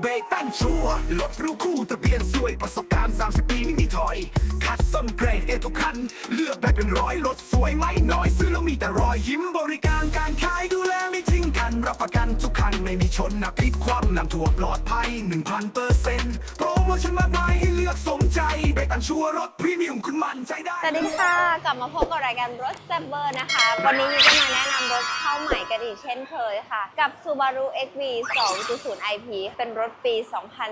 เบตันชัวร์รถรู้คู่ทะเบียนสวยประสบการณ์ 30 ปีไม่มีถอย คัดส้นเกรดเอทุกคัน เลือกแบบเป็นร้อยรถสวยไม่น้อย ซื้อแล้วมีแต่รอยยิ้มบริการการขายดูแลไม่ทิ้งกัน รับประกันทุกคัน ไม่มีชนนะพลิกความนำถั่วปลอดภัย 1,000เปอร์เซ็นต์โปรโมชั่นมากมายให้เลือกสมใจเบตันชัวรถพรีเมียมคุณมั่นใจได้ สวัสดีค่ะ กลับมาพบกับรายการรถแซบเบอร์นะคะ วันนี้มีก็มาแนะนำรถเข้าใหม่กันอีกเช่นเคยค่ะ กับ Subaru XV 2.0 IP เป็นรถถปี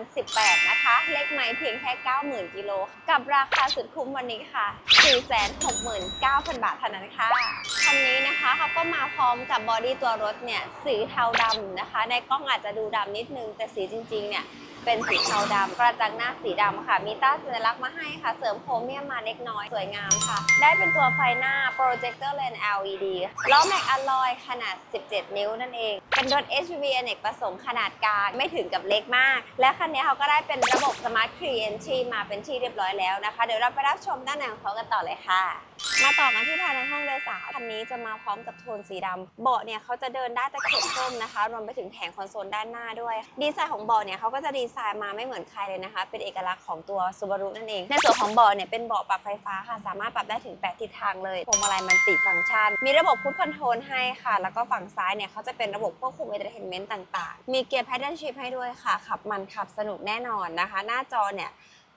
2018 นะคะ เลขไม้เพียงแค่ 90,000 กิโล กับราคาสุดคุ้มวันนี้ค่ะ 469,000 บาทเท่านั้นค่ะคันนี้นะคะเขาก็มาพร้อมกับบอดี้ตัวรถเนี่ยสีเทาดำนะคะ ในกล้องอาจจะดูดำนิดนึงแต่สีจริงๆเนี่ย เป็นสีเทาดำกระจังหน้าสีดำค่ะ มีต้าสัญลักษณ์มาให้ค่ะ เสริมโครเมียมมาเล็กน้อยสวยงามค่ะ ได้เป็นตัวไฟหน้า Projector Lens LED ล้อแม็กอลลอยขนาด 17 นิ้วนั่นเอง เป็นรถ SUV อเนกประสงค์ขนาดกลางไม่ถึงกับเล็กมาก และคันนี้เขาก็ได้เป็นระบบ Smart Key Entry มาเป็นที่เรียบร้อยแล้วนะคะ เดี๋ยวเราไปรับชมด้านในของเขากันต่อเลยค่ะมาต่อกันที่ภายในห้องโดยสารคันนี้จะมาพร้อมกับโทนสีดำเบาะเนี่ยเขาจะเดินได้ตะเข็บส้มนะคะ รวมไปถึงแผงคอนโซลด้านหน้าด้วย ดีไซน์ของเบาะเนี่ยเขาก็จะดีไซน์มาไม่เหมือนใครเลยนะคะ เป็นเอกลักษณ์ของตัว Subaru นั่นเอง ในส่วนของเบาะเนี่ยเป็นเบาะปรับไฟฟ้าค่ะ สามารถปรับได้ถึง 8 ทิศทางเลยพวงมาลัยมันติฟังก์ชัน มีระบบพุทคอนโทรลให้ค่ะ แล้วก็ฝั่งซ้ายเนี่ยเขาจะเป็นระบบควบคุม entertainment ต่าง ๆ มีเกียร์แพดเดิลชิพให้ด้วยค่ะ ขับมันขับสนุกแน่นอนนะคะ หน้าจอเนี่ย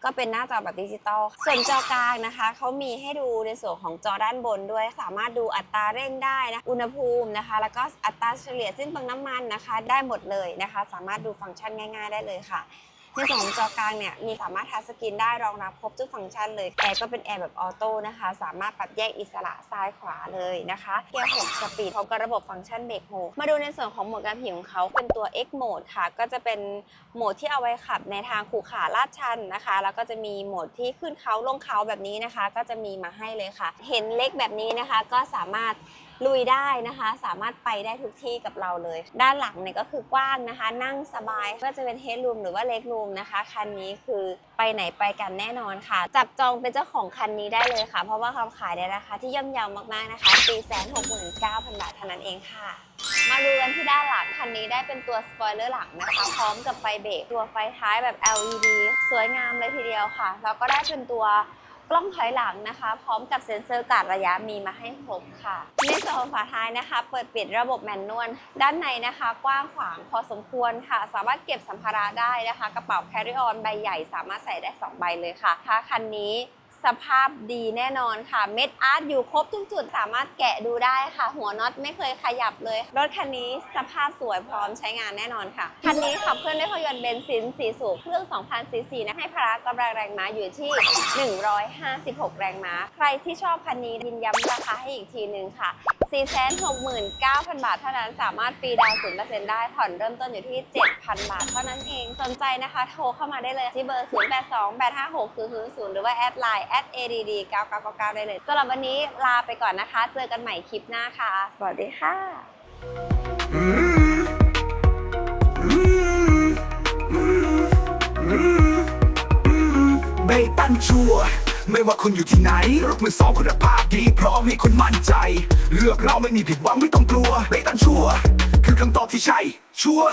ก็เป็นหน้าจอแบบดิจิตอลส่วนจอกลางนะคะเขามีให้ดูในส่วนของจอด้านบนด้วย สามารถดูอัตราเร่งได้นะอุณหภูมินะคะ แล้วก็อัตราเฉลี่ยสิ้นเปลืองน้ำมันนะคะ ได้หมดเลยนะคะ สามารถดูฟังก์ชันง่าย ๆ ได้เลยค่ะ ในส่วนของจอกลางเนี่ยมีสามารถทัชสกรีนได้รองรับครบทุกฟังก์ชันเลยแอร์ก็เป็นแอร์แบบออโต้นะคะ สามารถปรับแยกอิสระซ้ายขวาเลยนะคะเกียร์6สปีดพร้อมกับระบบฟังก์ชันเบรกโฮมาดูในส่วนของโหมดการขี่ของเขาเป็นตัว X Mode ค่ะ ก็จะเป็นโหมดที่เอาไว้ขับในทางขูขาลาดชันนะคะ แล้วก็จะมีโหมดที่ขึ้นเขาลงเขาแบบนี้นะคะ ก็จะมีมาให้เลยค่ะ เห็นเล็กแบบนี้นะคะก็สามารถ ลุยได้นะคะ สามารถไปได้ทุกที่กับเราเลย ด้านหลังเนี่ยก็คือกว้างนะคะ นั่งสบายก็จะเป็นเฮดรูมหรือว่าเล็กรูมนะคะ คันนี้คือไปไหนไปกันแน่นอนค่ะ จับจองเป็นเจ้าของคันนี้ได้เลยค่ะ เพราะว่าเขาขายในราคาที่ย่อมเยาวมากๆนะคะ 469,000 บาทเท่านั้นเองค่ะมาดูกันที่ด้านหลังคันนี้ได้เป็นตัวสปอยเลอร์หลังนะคะ พร้อมกับไฟเบรกตัวไฟท้ายแบบ LED สวยงามเลยทีเดียวค่ะ แล้วก็ได้เป็นตัว ล้องถอยหลังนะคะ พร้อมกับเซ็นเซอร์การระยะมีมาให้ครบค่ะ ในส่วนของฝาท้ายนะคะ เปิดปิดระบบแมนนวลด้านในนะคะ กว้างขวางพอสมควรค่ะ สามารถเก็บสัมภาระได้นะคะ กระเป๋าแคริออนใบใหญ่สามารถใส่ได้ 2 ใบเลยค่ะถ้าคันนี้ สภาพดีแน่นอนค่ะ เม็ดอาร์ตอยู่ครบทุกจุดสามารถแกะดูได้ค่ะ หัวน็อตไม่เคยขยับเลย รถคันนี้สภาพสวยพร้อมใช้งานแน่นอนค่ะ คันนี้ขับเคลื่อนด้วยเครื่องยนต์เบนซิน 4 สูบเครื่อง 2,000 ซีซีนะให้พละกำลังแรงม้าอยู่ที่ 156 แรงม้า ใครที่ชอบคันนี้ยินย้ำราคาให้อีกทีหนึ่งค่ะ 469,000 บาทเท่านั้นสามารถฟรีดาวน์0%ได้ผ่อนเริ่มต้นอยู่ที่ 7,000 บาทเท่านั้นเอง สนใจนะคะ โทรเข้ามาได้เลยที่เบอร์ 0828560000 หรือว่าแอดไลน์แอด @add 9999ได้เลยสำหรับวันนี้ลาไปก่อนนะคะ เจอกันใหม่คลิปหน้าค่ะ สวัสดีค่ะอืมอื ไม่ว่าคุณอยู่ที่ไหนรถมือสองคุณภาพดีพร้อมให้คุณมั่นใจ เลือกเราไม่มีผิดหวังไม่ต้องกลัวเบตันชัวคือคำตอบที่ใช่ชัวร์